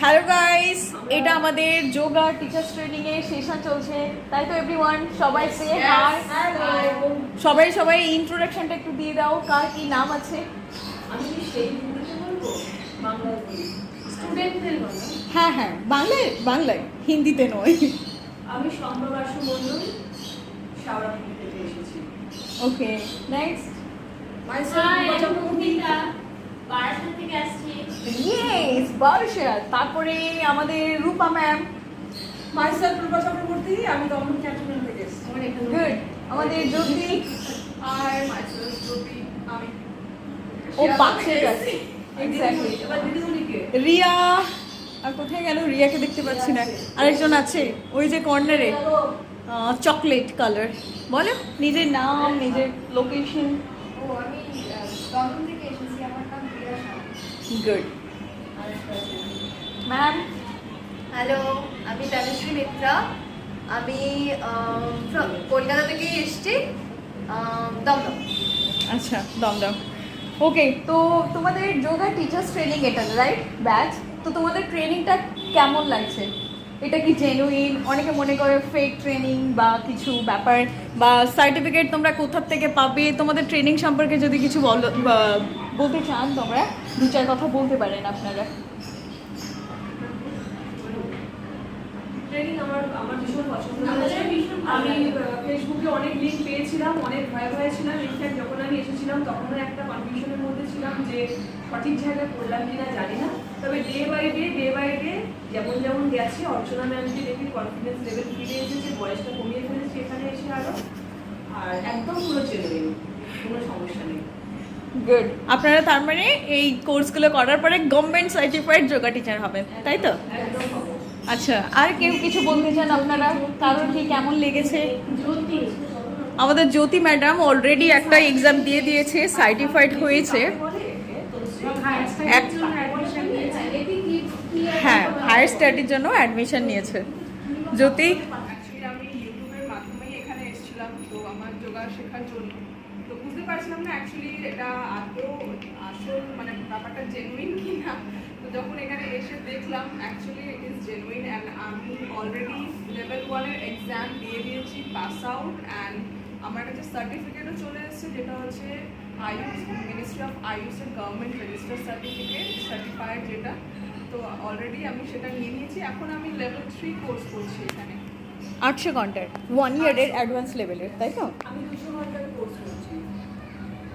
Hello guys এটা আমাদের yoga teachers training এর সেশন চলছে। তাই তো এভরিওয়ান সবাই সে হাই সবাই সবাই ইন্ট্রোডাকশনটা একটু দিয়ে দাও। কার কি নাম আছে? আমি সেই বলব? বাংলায় স্টুডেন্টদের হ্যাঁ হ্যাঁ। বাংলায় বাংলায়। হিন্দিতে নয়। আমি সম্ভবাসু মন্ডল শাওরাপুর থেকে এসেছি। ওকে নেক্সট ইয়েস বারশাদ তারপরে আমাদের রূপা ম্যাম মাইসেলফ রূপা চক্রবর্তী। আমি দমন ক্যান্টনমেন্ট থেকে গুড আমাদের জ্যোতি। আর মাইসেলফ জ্যোতি। আমি ও পাশের কাছে। এক্স্যাক্টলি রিয়া আর কোথায় গেল? রিয়াকে দেখতে পাচ্ছি না। আরেকজন আছে। ওই যে কর্নারে চকলেট কালার বলো নিজের নাম নিজের লোকেশন ও আমি থেকে এসেছি। আমার নাম শাহ গুড ম্যাম হ্যালো আমি তানুশ্রী মিত্রা। আমি কলকাতা থেকে এসেছি। দমদম। আচ্ছা দম দম ওকে তো তোমাদের যোগা টিচার্স ট্রেনিং এটা রাইট ব্যাচ তো তোমাদের ট্রেনিংটা কেমন লাগছে? এটা কি জেনুইন অনেকে মনে করে ফেক ট্রেনিং বা কিছু ব্যাপার বা সার্টিফিকেট তোমরা কোথার থেকে পাবে? তোমাদের ট্রেনিং সম্পর্কে যদি কিছু বলো বলতে চান তোমরা? দু চার কথা বলতে পারেন আপনারা। ট্রেনিং আমার আমার ভীষণ পছন্দ হয়েছে। আমি ফেসবুকে অনেক লিঙ্ক পেয়েছিলাম, অনেক ছিলাম। যখন আমি এসেছিলাম একটা মধ্যে ছিলাম যে সঠিক জায়গায় কিনা জানি না। তবে যেমন যেমন গেছে, অর্চনা কনফিডেন্স লেভেল বয়সটা এসে আরও আর একদম কোনো সমস্যা নেই। গুড আপনারা তার মানে এই কোর্সগুলো করার পরে গভর্নমেন্ট সার্টিফাইড যোগা টিচার হবেন তাই তো? আচ্ছা আর কেউ কিছু বলতে চান আপনারা? কারোর কি কেমন লেগেছে? আমাদের জ্যোতি ম্যাডাম অলরেডি একটা এক্সাম দিয়ে দিয়েছে সার্টিফাইড হয়েছে। হ্যাঁ হায়ার স্টাডির জন্য অ্যাডমিশন নিয়েছে। জ্যোতি অ্যাকচুয়ালি আমি ইউটিউবের মাধ্যমেই এখানে এসেছিলাম তো আমার যোগা শেখার জন্য তো বুঝতে পারছিলাম না অ্যাকচুয়ালি এটা আদৌ আসল মানে ব্যাপারটা জেনুইন কি না তো যখন এখানে এসে দেখলাম actually it is genuine and আমি অলরেডি লেভেল ওয়ানের এক্সাম দিয়ে দিয়েছি পাস আউট অ্যান্ড আমার একটা কাছে সার্টিফিকেটও চলে এসেছে যেটা হচ্ছে আয়ুষ মিনিস্ট্রি অফ আয়ুষের গভর্নমেন্ট রেজিস্টার সার্টিফিকেট সার্টিফাইড যেটা। তো অলরেডি আমি সেটা নিয়ে নিয়েছি এখন আমি লেভেল থ্রি কোর্স করছি এখানে। আটশো ঘণ্টার ওয়ান ইয়ারের অ্যাডভান্স লেভেলের তাই তো? আমি দুশো ঘণ্টার কোর্স করছি।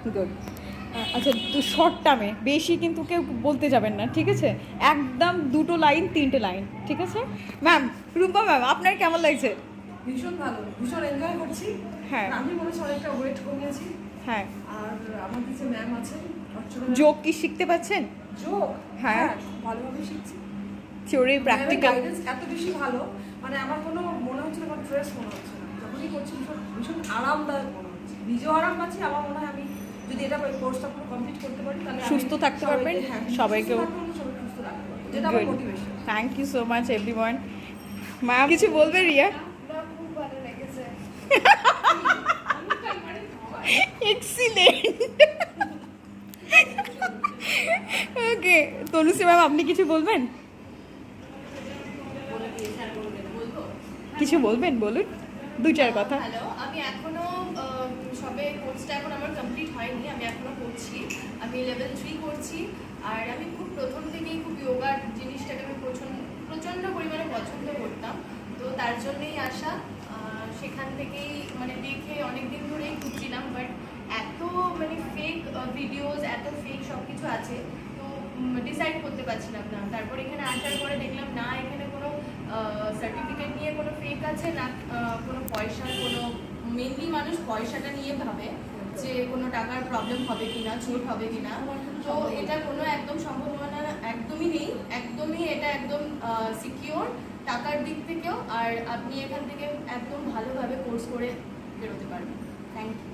গুড আচ্ছা তো শর্ট টার্মে বেশি কিন্তু কেউ বলতে যাবেন না ঠিক আছে? একদম দুটো লাইন তিনটে লাইন ঠিক আছে? ম্যাম রুম্পা ম্যাম আপনার কেমন লাগছে? ভীষণ ভালো ভীষণ এনজয় করছি। হ্যাঁ। আমি মনে হচ্ছে অনেকটা ওয়েট কমিয়েছি হ্যাঁ। আর আমাদের যে ম্যাম আছেন যোগ কি শিখতে পাচ্ছেন যোগ? হ্যাঁ। ভালোভাবে শিখছি। থিওরি প্র্যাকটিক্যাল এত বেশি ভালো মানে আমার কোনো মনে হচ্ছে কোনো মনে হচ্ছে না। যখনই করছি ভীষণ ভীষণ আরামদায়ক মনে হচ্ছে। নিজেও আরাম পাচ্ছি আমার মনে হয় আমি যদি এটা কোর্সটা পুরো কমপ্লিট করতে পারি তাহলে সুস্থ থাকতে পারবেন? সবাইকে। যেটা আমার motivation thank you so much everyone ma'am কিছু বলবে রিয়া? খুব ভালো লেগেছে এক্সিলেন্ট ওকে তনুশ্রী ম্যাম আপনি কিছু বলবেন? কিছু বলবেন বলুন। দু চার কথা আমি এখনও সবে কোর্সটা এখন আমার কমপ্লিট হয়নি, আমি এখনও করছি। আমি লেভেল থ্রি করছি, আর আমি খুব প্রথম থেকেই খুব যোগার জিনিসটাকে আমি প্রচণ্ড প্রচণ্ড পরিমাণে পছন্দ করতাম। তো তার জন্যই আসা সেখান থেকেই মানে দেখে অনেক দিন ধরেই খুঁজছিলাম বাট এত মানে ফেক ভিডিওস এত ফেক সব কিছু আছে, তো ডিসাইড করতে পারছিলাম না। তারপর এখানে আসার পরে দেখলাম, না, এখানে কোনো সার্টিফিকেট নিয়ে কোনো ফেক আছে, না কোনো পয়সার কোনো মেনলি মানুষ পয়সাটা নিয়ে ভাবে যে কোনো টাকার প্রবলেম হবে কিনা চোট হবে কিনা। তো এটা কোনো একদম সম্ভাবনা একদমই নেই। একদমই এটা একদম সিকিওর টাকার দিক থেকেও। আর আপনি এখান থেকে একদম ভালোভাবে কোর্স করে বেরোতে পারবেন। Thank you